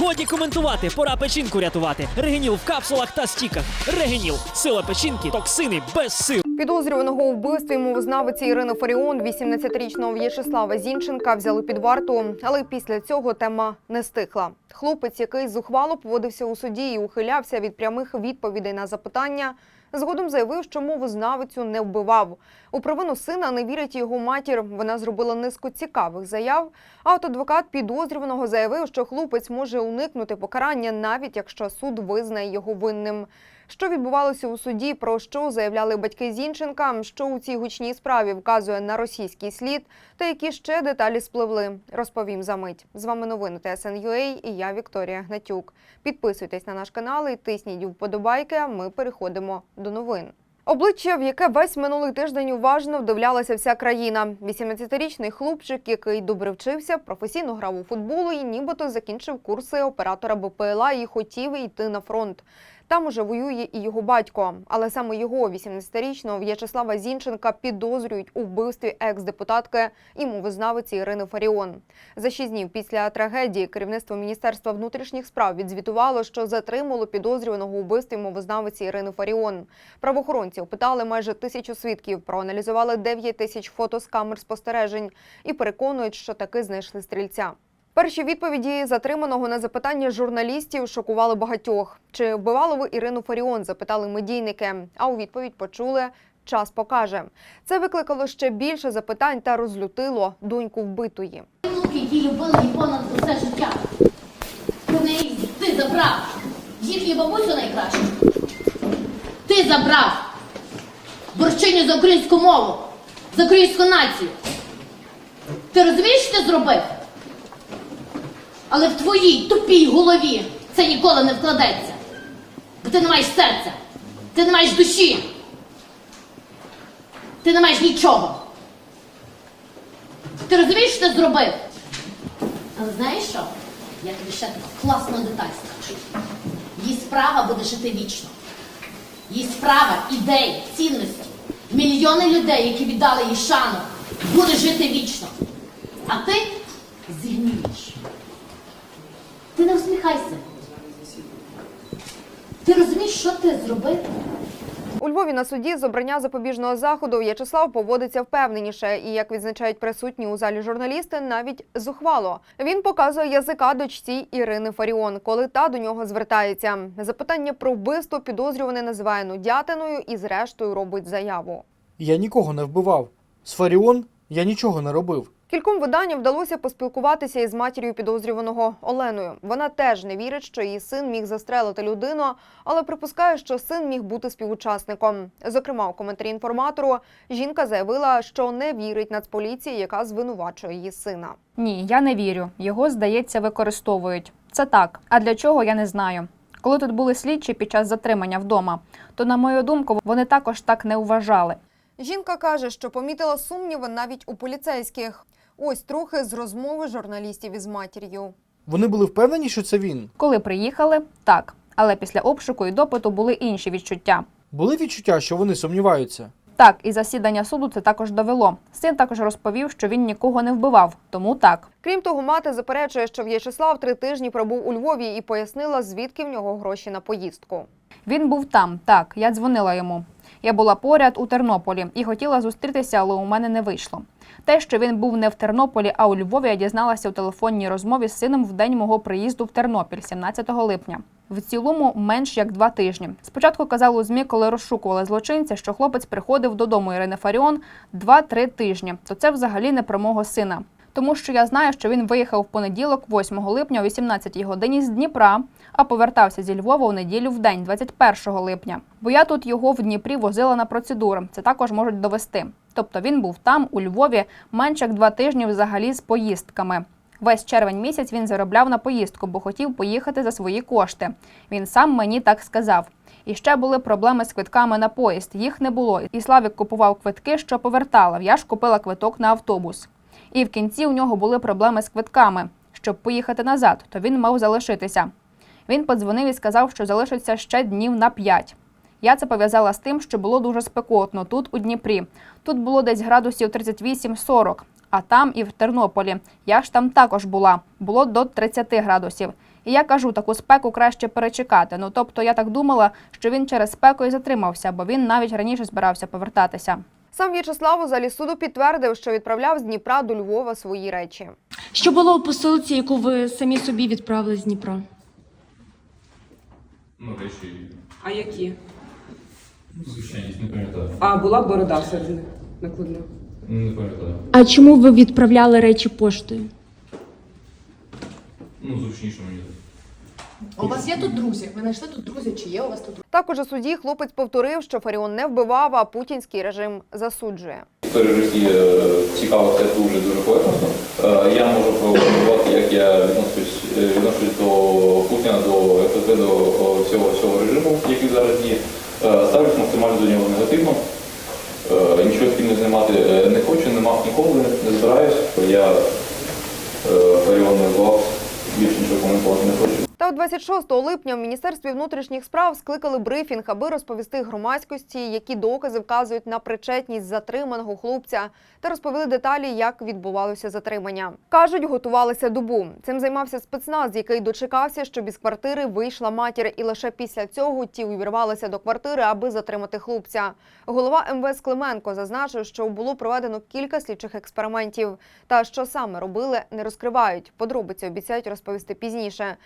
Годі коментувати, пора печінку рятувати. Регеніл в капсулах та стіках. Регеніл. Сила печінки, токсини без сил. Підозрюваного у вбивстві мовознавиці Ірини Фаріон, 18-річного В'ячеслава Зінченка, взяли під варту, але після цього тема не стихла. Хлопець, який зухвало поводився у суді і ухилявся від прямих відповідей на запитання, згодом заявив, що мовознавицю не вбивав. У провину сина не вірить його матір. Вона зробила низку цікавих заяв. А от адвокат підозрюваного заявив, що хлопець може уникнути покарання, навіть якщо суд визнає його винним. Що відбувалося у суді, про що заявляли батьки Зінченка, що у цій гучній справі вказує на російський слід, та які ще деталі спливли, розповім за мить. З вами новини ТСН.UA і я Вікторія Гнатюк. Підписуйтесь на наш канал і тисніть вподобайки. а Ми переходимо до новин. Обличчя, в яке весь минулий тиждень уважно вдивлялася вся країна. 18-річний хлопчик, який добре вчився, професійно грав у футбол і нібито закінчив курси оператора БПЛА і хотів йти на фронт. Там уже воює і його батько. Але саме його, 18-річного В'ячеслава Зінченка, підозрюють у вбивстві екс-депутатки і мовознавиці Ірини Фаріон. За шість днів після трагедії керівництво Міністерства внутрішніх справ відзвітувало, що затримало підозрюваного у вбивстві мовознавиці Ірини Фаріон. Правоохоронці опитали майже тисячу свідків, проаналізували 9 тисяч фото з камер спостережень і переконують, що таки знайшли стрільця. Перші відповіді затриманого на запитання журналістів шокували багатьох. Чи вбивали ви Ірину Фаріон? запитали медійники. А у відповідь почули. Час покаже. Це викликало ще більше запитань та розлютило доньку вбитої. Внуки, які любили її понад усе життя. Неї ти забрав. Їхню бабусю найкраще. Ти забрав. Борщиню за українську мову, за українську націю. Ти розумієш, що ти зробив? Але в твоїй тупій голові це ніколи не вкладеться. Бо ти не маєш серця, ти не маєш душі, ти не маєш нічого. Ти розумієш, що ти зробив? Але знаєш що? Я тобі ще таку класну деталь скажу. Її справа буде жити вічно. Її справа, ідеї, цінності. Мільйони людей, які віддали їй шану, буде жити вічно. А ти згнієш. Ти не усміхайся. Ти розумієш, що ти зробив? У Львові на суді з обрання запобіжного заходу В'ячеслав поводиться впевненіше і, як відзначають присутні у залі журналісти, навіть зухвало. Він показує язика дочці Ірини Фаріон, коли та до нього звертається. Запитання про вбивство підозрюваний називає нудятиною і, зрештою, робить заяву. Я нікого не вбивав. З Фаріон я нічого не робив. Кільком виданням вдалося поспілкуватися із матір'ю підозрюваного Оленою. Вона теж не вірить, що її син міг застрелити людину, але припускає, що син міг бути співучасником. Зокрема, у коментарі інформатору жінка заявила, що не вірить нацполіції, яка звинувачує її сина. Ні, я не вірю. Його, здається, використовують. Це так. А для чого я не знаю. Коли тут були слідчі під час затримання вдома, то, на мою думку, вони також так не вважали. Жінка каже, що помітила сумніви навіть у поліцейських. Ось трохи з розмови журналістів із матір'ю. Вони були впевнені, що це він. Коли приїхали, так. Але після обшуку і допиту були інші відчуття. Були відчуття, що вони сумніваються. Так, і засідання суду це також довело. Син також розповів, що він нікого не вбивав, тому так. Крім того, мати заперечує, що В'ячеслав три тижні пробув у Львові і пояснила, звідки в нього гроші на поїздку. Він був там, так, я дзвонила йому. Я була поряд у Тернополі і хотіла зустрітися, але у мене не вийшло. Те, що він був не в Тернополі, а у Львові, я дізналася у телефонній розмові з сином в день мого приїзду в Тернопіль, 17 липня. В цілому менш як два тижні. Спочатку казали у змі, коли розшукували злочинця, що хлопець приходив додому Ірини Фаріон 2-3 тижні. То це взагалі не про мого сина. Тому що я знаю, що він виїхав в понеділок, 8 липня о 18 годині з Дніпра, а повертався зі Львова у неділю в день, 21 липня. Бо я тут його в Дніпрі возила на процедури. Це також можуть довести. Тобто він був там, у Львові, менше як два тижні взагалі з поїздками. Весь червень місяць він заробляв на поїздку, бо хотів поїхати за свої кошти. Він сам мені так сказав. І ще були проблеми з квитками на поїзд. Їх не було. І Славік купував квитки, що повертала. Я ж купила квиток на автобус. І в кінці у нього були проблеми з квитками. Щоб поїхати назад, то він мав залишитися. Він подзвонив і сказав, що залишиться ще днів на п'ять. Я це пов'язала з тим, що було дуже спекотно тут, у Дніпрі. Тут було десь градусів 38-40, а там і в Тернополі. Я ж там також була, було до 30 градусів. І я кажу, таку спеку краще перечекати. Ну тобто я так думала, що він через спеку і затримався, бо він навіть раніше збирався повертатися. Сам В'ячеслав у залі суду підтвердив, що відправляв з Дніпра до Львова свої речі. Що було у посилці, яку ви самі собі відправили з Дніпра? Ну, речі, А які? ну, звичайність, не пам'ятаю. А була борода всередині накладна. Не пам'ятаю. А чому ви відправляли речі поштою? Ну, зручніше мені. У вас є тут друзі? Ви знайшли тут друзі? Чи є у вас тут друзі? Також у суді хлопець повторив, що Фаріон не вбивав, а путінський режим засуджує. Історія Росії е, цікава це дуже дуже поверхностно. Е, Я можу прокоментувати, як я відношусь, е, відношусь до Путіна, до ФСБ, до о, всього режиму, який зараз є. Ставлюсь максимально до нього негативно. Нічого з ким не знімати е, не хочу, не мав ніколи, не збираюсь. Я Фаріон не вбивав, більше нічого коментувати не хочу. Та от 26 липня в Міністерстві внутрішніх справ скликали брифінг, аби розповісти громадськості, які докази вказують на причетність затриманого хлопця, та розповіли деталі, як відбувалося затримання. Кажуть, готувалися добу. Цим займався спецназ, який дочекався, щоб із квартири вийшла матір, і лише після цього ті увірвалися до квартири, аби затримати хлопця. Голова МВС Клименко зазначив, що було проведено кілька слідчих експериментів. Та що саме робили, не розкривають. Подробиці обіцяють розповісти пізніше.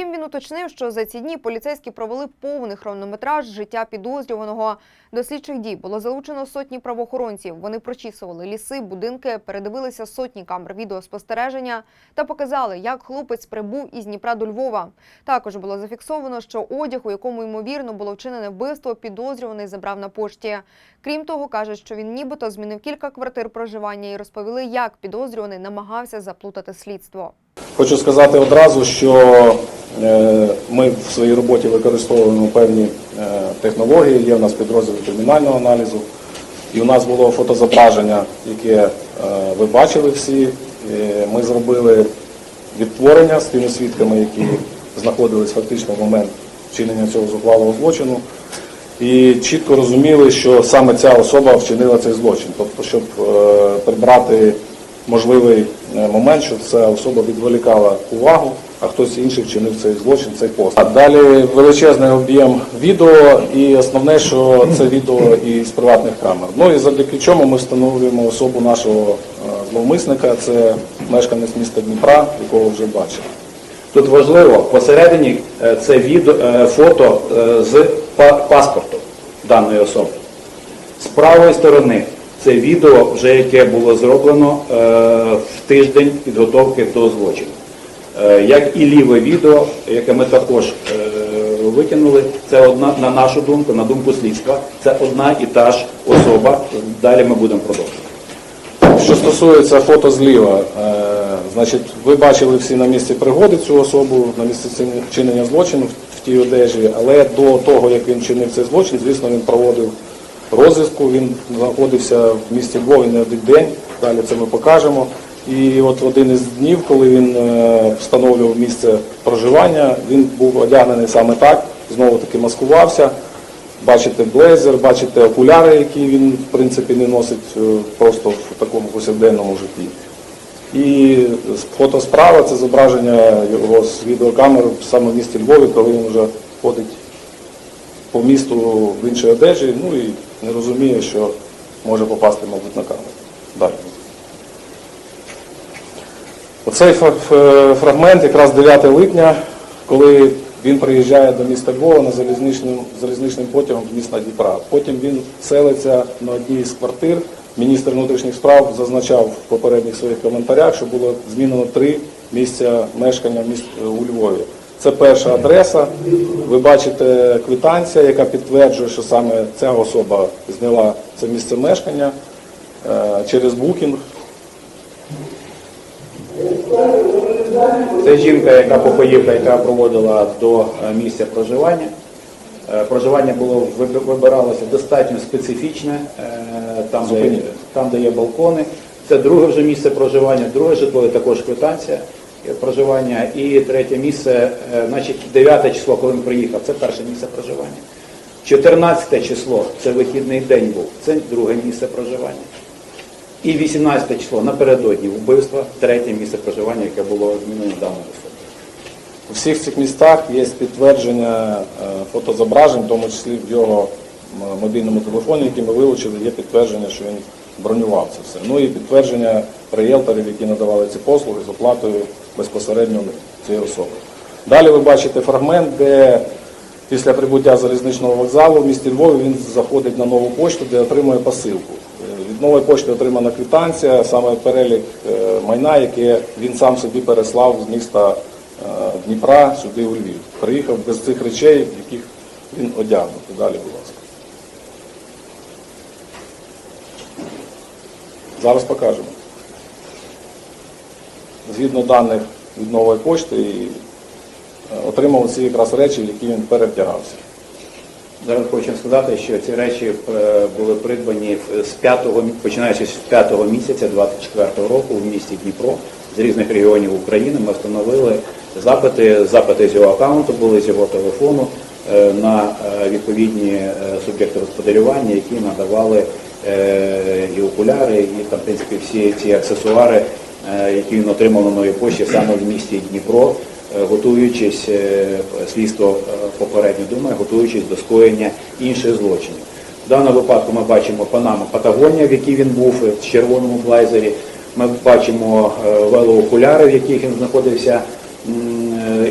Втім, він уточнив, що за ці дні поліцейські провели повний хронометраж життя підозрюваного. До слідчих дій було залучено сотні правоохоронців. Вони прочісували ліси, будинки, передивилися сотні камер відеоспостереження та показали, як хлопець прибув із Дніпра до Львова. Також було зафіксовано, що одяг, у якому ймовірно було вчинене вбивство, підозрюваний забрав на пошті. Крім того, кажуть, що він нібито змінив кілька квартир проживання і розповіли, як підозрюваний намагався заплутати слідство. Хочу сказати одразу, що ми в своїй роботі використовуємо певні е, технології. Є в нас підрозділ кримінального аналізу, і у нас було фотозображення, яке е, ви бачили всі. Е, Ми зробили відтворення з тими свідками, які знаходились фактично в момент вчинення цього зухвалого злочину. І чітко розуміли, що саме ця особа вчинила цей злочин. Тобто, щоб е, прибрати можливий е, момент, що ця особа відволікала увагу, а хтось інший вчинив цей злочин, цей пост. А Далі величезний об'єм відео, і основне, що це відео із приватних камер. Ну і завдяки чому ми встановлюємо особу нашого е, зловмисника, це мешканець міста Дніпра, якого вже бачили. Тут важливо, посередині е, це відео, е, фото з паспорту даної особи. З правої сторони це відео, вже яке було зроблено в тиждень підготовки до злочину. Е, Як і ліве відео, яке ми також е, викинули, це одна, на нашу думку, на думку слідства, це одна і та ж особа. Далі ми будемо продовжувати. Що стосується фото зліва, е, значить, ви бачили всі на місці пригоди цю особу, на місці вчинення злочину в тій одежі, але до того, як він чинив цей злочин, звісно, він проводив розвідку, він знаходився в місті Львові не один день, далі це ми покажемо. І от один із днів, коли він е, встановлював місце проживання, він був одягнений саме так, знову таки маскувався. Бачите блейзер, бачите окуляри, які він в принципі не носить е, просто в такому повсякденному житті. І фото справа це зображення його з відеокамери саме в місті Львові, коли він вже ходить по місту в іншій одежі, ну і не розуміє, що може попасти, мабуть, на камеру. Далі. Оцей фрагмент якраз 9 липня, коли він приїжджає до міста Львова на залізничним, залізничним потягом з міста Дніпра. Потім він селиться на одній з квартир. Міністр внутрішніх справ зазначав в попередніх своїх коментарях, що було змінено три місця мешкання у Львові. Це перша адреса. Ви бачите квитанція, яка підтверджує, що саме ця особа зняла це місце мешкання е, через букінг. Це жінка, яка покоївка, яка проводила до е, місця проживання. Е, Проживання було вибиралося достатньо специфічне, е, там де, там, де є балкони. Це друге вже місце проживання, друге житло також квитанція проживання. І третє місце, значить, 9 число, коли він приїхав, це перше місце проживання. 14 число це вихідний день був, це друге місце проживання. І 18 число напередодні вбивства, третє місце проживання, яке було змінено даною особою. У всіх цих містах є підтвердження е, фотозображень, в тому числі в його мобільному телефоні, який ми вилучили, є підтвердження, що він бронював це все. Ну і підтвердження риелторів, які надавали ці послуги з оплатою безпосередньо цієї особи. Далі ви бачите фрагмент, де після прибуття залізничного вокзалу в місті Львові він заходить на нову пошту, де отримує посилку. Нової пошти отримана квитанція, саме перелік е, майна, яке він сам собі переслав з міста е, Дніпра сюди у Львів. Приїхав без цих речей, яких він одягнутий. Далі, будь ласка. Зараз покажемо. Згідно даних від нової пошти, і, е, отримав ці якраз речі, які він перевдягався. Зараз хочу сказати, що ці речі е, були придбані з 5, починаючи з 5 місяця 24 року в місті Дніпро з різних регіонів України. Ми встановили запити, запити з його аккаунту, були з його телефону е, на е, відповідні суб'єкти господарювання, які надавали і окуляри, і там, в принципі, всі ці аксесуари, які він отримав на новій пошті саме в місті Дніпро готуючись, е, слідство е, попередньо думає, готуючись до скоєння інших злочинів. В даному випадку ми бачимо Панаму Патагонія, в якій він був е, в червоному блайзері. Ми бачимо е, велоокуляри, в яких він знаходився е,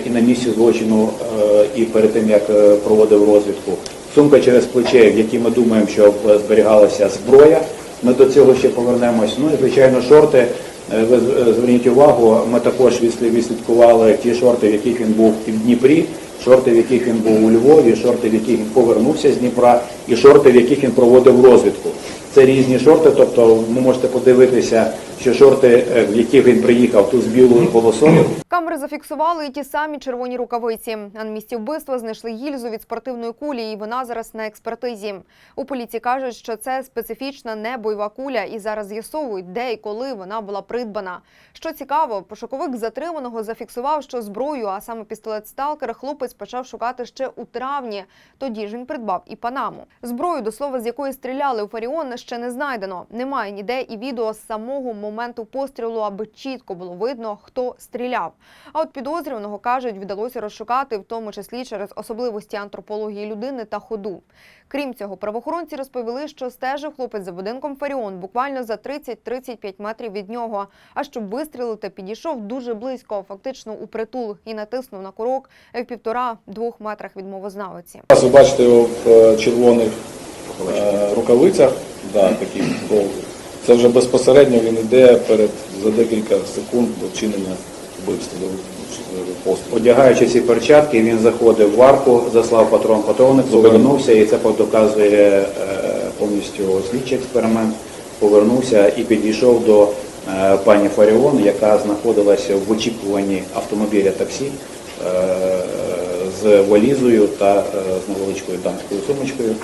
і на місці злочину, е, і перед тим як е, проводив розвідку. Сумка через плече, в якій ми думаємо, що е, зберігалася зброя. Ми до цього ще повернемось. Ну і звичайно, шорти. Е, Ви е, зверніть увагу, ми також відслідкували ті шорти, в яких він був в Дніпрі, шорти, в яких він був у Львові, шорти, в яких він повернувся з Дніпра, і шорти, в яких він проводив розвідку. Це різні шорти, тобто ви можете подивитися, що шорти, е, в яких він приїхав, тут з білою полосою, Камери зафіксували і ті самі червоні рукавиці. На місці вбивства знайшли гільзу від спортивної кулі, і вона зараз на експертизі. У поліції кажуть, що це специфічна небойова куля, і зараз з'ясовують, де і коли вона була придбана. Що цікаво, пошуковик затриманого зафіксував, що зброю, а саме пістолет Сталкер, хлопець почав шукати ще у травні. Тоді ж він придбав і панаму. Зброю, до слова, з якої стріляли у Фаріон, ще не знайдено. Немає ніде і відео з самого моменту пострілу, аби чітко було видно, хто стріляв. А от підозрюваного кажуть, вдалося розшукати, в тому числі через особливості антропології людини та ходу. Крім цього, правоохоронці розповіли, що стежив хлопець за будинком Фаріон буквально за 30-35 метрів від нього. А щоб вистрілити, підійшов дуже близько, фактично у притул, і натиснув на курок в півтора-двох метрах від мовознавиці. Ви бачите його в е, червоних рукавицях, да, таких довгих. Це вже безпосередньо він йде перед за декілька секунд до вчинення вбивства, е, одягаючи ці перчатки, він заходив в арку, заслав патрон патроник, повернувся, і це доказує е, повністю слідчий експеримент. Повернувся і підійшов до е, пані Фаріон, яка знаходилася в очікуванні автомобіля таксі е, з валізою та е, з невеличкою дамською сумочкою.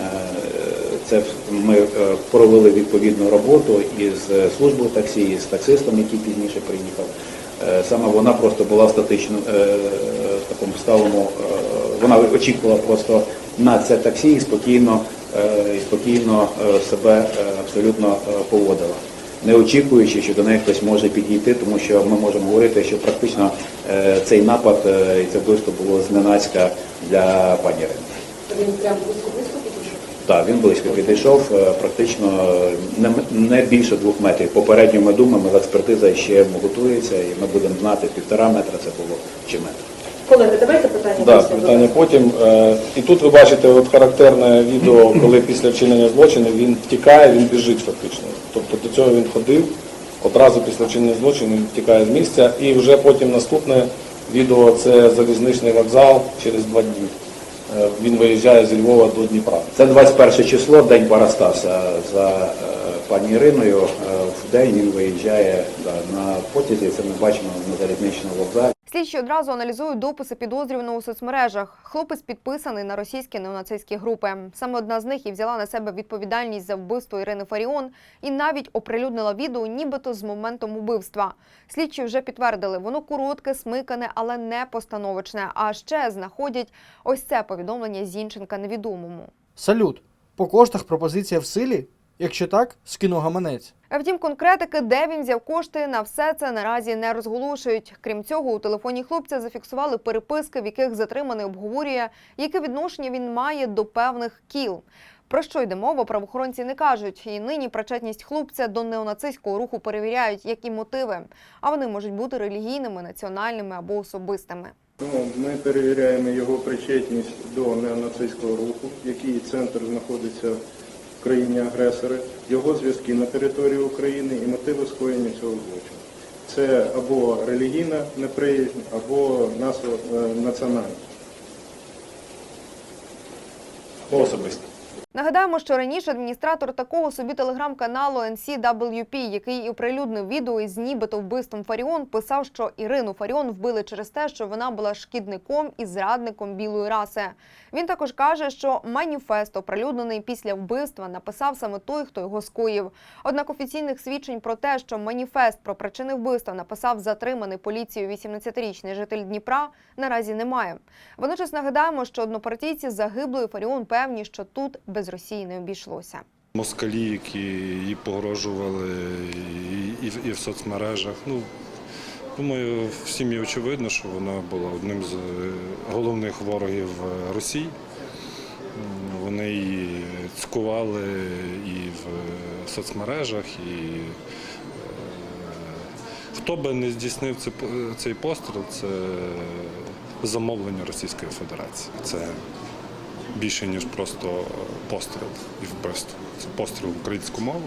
Е, Це ми е, провели відповідну роботу із службою таксі, із таксистом, який пізніше приїхав. Е, Саме вона просто була статично е, в такому сталому, е, вона очікувала просто на це таксі і спокійно, е, і спокійно е, себе е, абсолютно е, поводила. Не очікуючи, що до неї хтось може підійти, тому що ми можемо говорити, що практично е, цей напад е, і це вбивство було зненацька для пані Ірини. Він прям. Так, він близько підійшов, е, практично е, не, більше двох метрів. Попередньо ми думаємо, експертиза ще готується, і ми будемо знати півтора метра це було чи метр. Колеги, давайте питання. Да, після питання потім. Е, І тут ви бачите от характерне відео, коли після вчинення злочину він втікає, він біжить фактично. Тобто до цього він ходив, одразу після вчинення злочину він втікає з місця. І вже потім наступне відео це залізничний вокзал через два дні. Е, Він виїжджає зі Львова до Дніпра. Це 21 число, день Парастаса за е, пані Іриною. Е, В день він виїжджає на потязі, це ми бачимо на залізничному вокзалі. Слідчі одразу аналізують дописи підозрюваного у соцмережах. Хлопець підписаний на російські неонацистські групи. Саме одна з них і взяла на себе відповідальність за вбивство Ірини Фаріон і навіть оприлюднила відео, нібито з моментом убивства. Слідчі вже підтвердили, воно коротке, смикане, але не постановочне. А ще знаходять ось це повідомлення Зінченка невідомому. Салют. По коштах пропозиція в силі? Якщо так, скину гаманець. Втім, конкретики, де він взяв кошти, на все це наразі не розголошують. Крім цього, у телефоні хлопця зафіксували переписки, в яких затриманий обговорює, яке відношення він має до певних кіл. Про що йде мова, правоохоронці не кажуть. І нині причетність хлопця до неонацистського руху перевіряють, як і мотиви. А вони можуть бути релігійними, національними або особистими. Ну, Ми перевіряємо його причетність до неонацистського руху, який центр знаходиться в країні агресори, його зв'язки на території України і мотиви скоєння цього злочину. Це або релігійна неприязнь, або е, національна. Особисто. Нагадаємо, що раніше адміністратор такого собі телеграм-каналу NCWP, який і оприлюднив відео із нібито вбивством Фаріон, писав, що Ірину Фаріон вбили через те, що вона була шкідником і зрадником білої раси. Він також каже, що маніфест, оприлюднений після вбивства, написав саме той, хто його скоїв. Однак офіційних свідчень про те, що маніфест про причини вбивства написав затриманий поліцією 18-річний житель Дніпра, наразі немає. Водночас нагадаємо, що однопартійці загиблої Фаріон певні, що тут без Росії не обійшлося. Москалі, які їй погрожували і, і, і в соцмережах. Ну, думаю, всім є очевидно, що вона була одним з е, головних ворогів е, Росії. Вони її цькували і в е, соцмережах, і хто би не здійснив цей постріл, це замовлення Російської Федерації. Це більше ніж просто постріл і вбивство. Постріл в українську мову,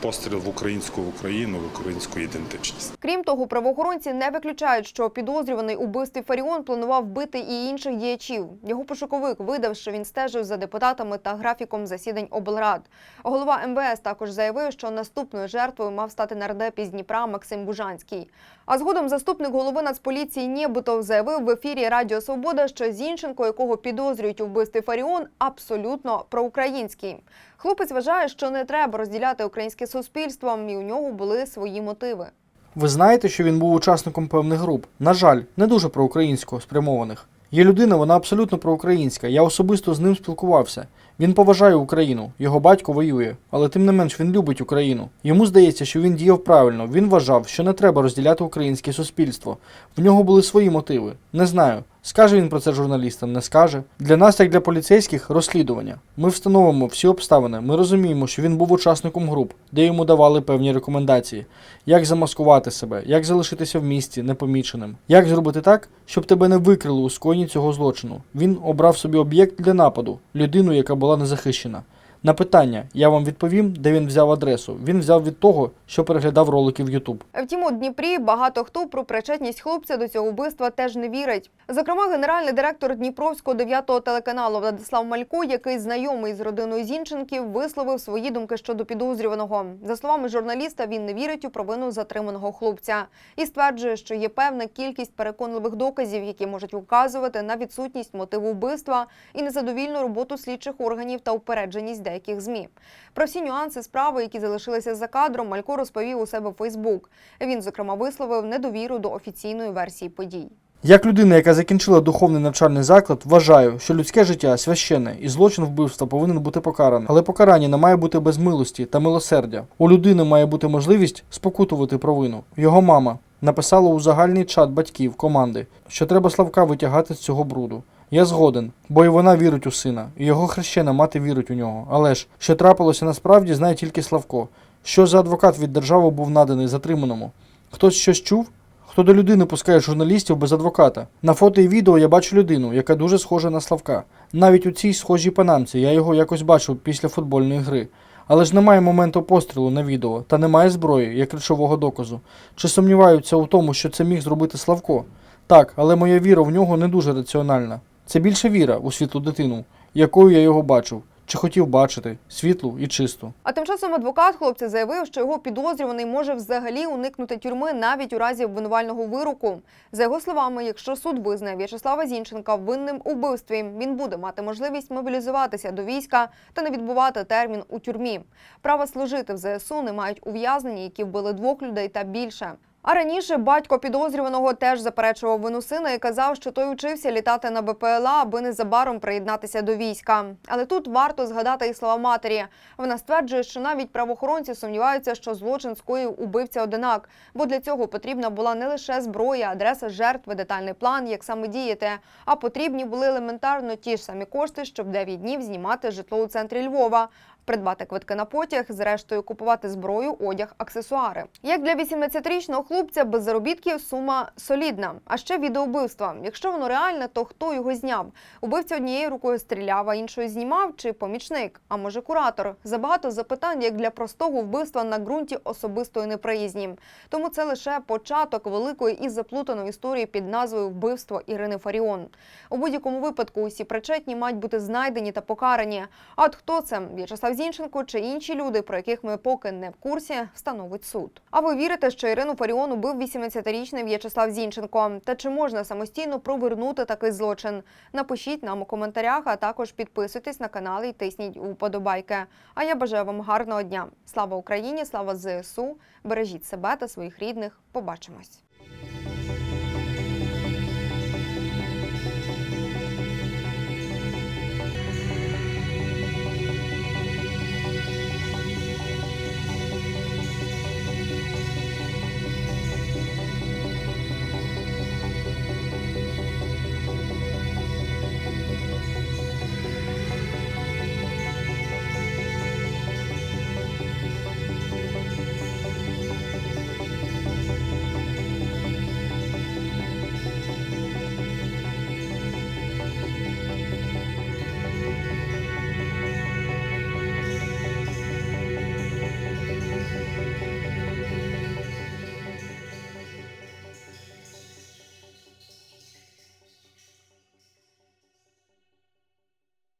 постріл в українську Україну, в українську ідентичність. Крім того, правоохоронці не виключають, що підозрюваний у вбивстві Фаріон планував вбити і інших діячів. Його пошуковик видав, що він стежив за депутатами та графіком засідань облрад. Голова МВС також заявив, що наступною жертвою мав стати нардеп із Дніпра Максим Бужанський. А згодом заступник голови Нацполіції Нєбутов заявив в ефірі Радіо Свобода, що Зінченко, якого підозрюють у вбивстві Фаріон, абсолютно проукраїнський. Хлопець вважає, що не треба розділяти українське суспільство, і у нього були свої мотиви. Ви знаєте, що він був учасником певних груп. На жаль, не дуже проукраїнсько спрямованих. Є людина, вона абсолютно проукраїнська. Я особисто з ним спілкувався. Він поважає Україну, його батько воює, але тим не менш він любить Україну. Йому здається, що він діяв правильно. Він вважав, що не треба розділяти українське суспільство. В нього були свої мотиви. Не знаю. Скаже він про це журналістам, не скаже. Для нас, як для поліцейських, розслідування. Ми встановимо всі обставини. Ми розуміємо, що він був учасником груп, де йому давали певні рекомендації, як замаскувати себе, як залишитися в місті непоміченим, як зробити так, щоб тебе не викрили у скоєнні цього злочину. Він обрав собі об'єкт для нападу, людину, яка була незахищена. На питання я вам відповім, де він взяв адресу. Він взяв від того, що переглядав ролики в YouTube. Втім, у Дніпрі багато хто про причетність хлопця до цього вбивства теж не вірить. Зокрема, генеральний директор Дніпровського 9-го телеканалу Владислав Малько, який знайомий з родиною Зінченків, висловив свої думки щодо підозрюваного. За словами журналіста, він не вірить у провину затриманого хлопця і стверджує, що є певна кількість переконливих доказів, які можуть указувати на відсутність мотиву вбивства і незадовільну роботу слідчих органів та упередженість деяких змі. Про всі нюанси справи, які залишилися за кадром, Малько розповів у себе в Фейсбук. Він, зокрема, висловив недовіру до офіційної версії подій. Як людина, яка закінчила духовний навчальний заклад, вважаю, що людське життя священне і злочин вбивства повинен бути покараний. Але покарання не має бути без милості та милосердя. У людини має бути можливість спокутувати провину. Його мама написала у загальний чат батьків команди, що треба Славка витягати з цього бруду. Я згоден, бо і вона вірить у сина, і його хрещена мати вірить у нього. Але ж що трапилося насправді, знає тільки Славко. Що за адвокат від держави був наданий затриманому? Хтось щось чув? Хто до людини пускає журналістів без адвоката? На фото і відео я бачу людину, яка дуже схожа на Славка. Навіть у цій схожій панамці я його якось бачив після футбольної гри. Але ж немає моменту пострілу на відео та немає зброї як речового доказу. Чи сумніваються у тому, що це міг зробити Славко? Так, але моя віра в нього не дуже раціональна. Це більше віра у світлу дитину, якою я його бачив, чи хотів бачити, світлу і чисту. А тим часом адвокат хлопця заявив, що його підозрюваний може взагалі уникнути тюрми навіть у разі обвинувального вироку. За його словами, якщо суд визнає В'ячеслава Зінченка винним у вбивстві, він буде мати можливість мобілізуватися до війська та не відбувати термін у тюрмі. Право служити в ЗСУ не мають ув'язнені, які вбили двох людей та більше. А раніше батько підозрюваного теж заперечував вину сина і казав, що той учився літати на БПЛА, аби незабаром приєднатися до війська. Але тут варто згадати і слова матері. Вона стверджує, що навіть правоохоронці сумніваються, що злочин скоїв убивця одинак, бо для цього потрібна була не лише зброя, адреса жертви, детальний план, як саме діяти, а потрібні були елементарно ті ж самі кошти, щоб 9 днів знімати житло у центрі Львова. Придбати квитки на потяг, зрештою купувати зброю, одяг, аксесуари. Як для 18-річного хлопця без заробітків сума солідна. А ще відеобивства. Якщо воно реальне, то хто його зняв? Убивця однією рукою стріляв, а іншою знімав чи помічник? А може куратор? Забагато запитань як для простого вбивства на ґрунті особистої неприязні. Тому це лише початок великої і заплутаної історії під назвою Вбивство Ірини Фаріон. У будь-якому випадку усі причетні мають бути знайдені та покарані. А от хто це В'ячеслав Зінченко чи інші люди, про яких ми поки не в курсі, встановить суд. А ви вірите, що Ірину Фаріон убив 18-річний В'ячеслав Зінченко? Та чи можна самостійно провернути такий злочин? Напишіть нам у коментарях, а також підписуйтесь на канал і тисніть уподобайки. А я бажаю вам гарного дня. Слава Україні! Слава ЗСУ! Бережіть себе та своїх рідних. Побачимось.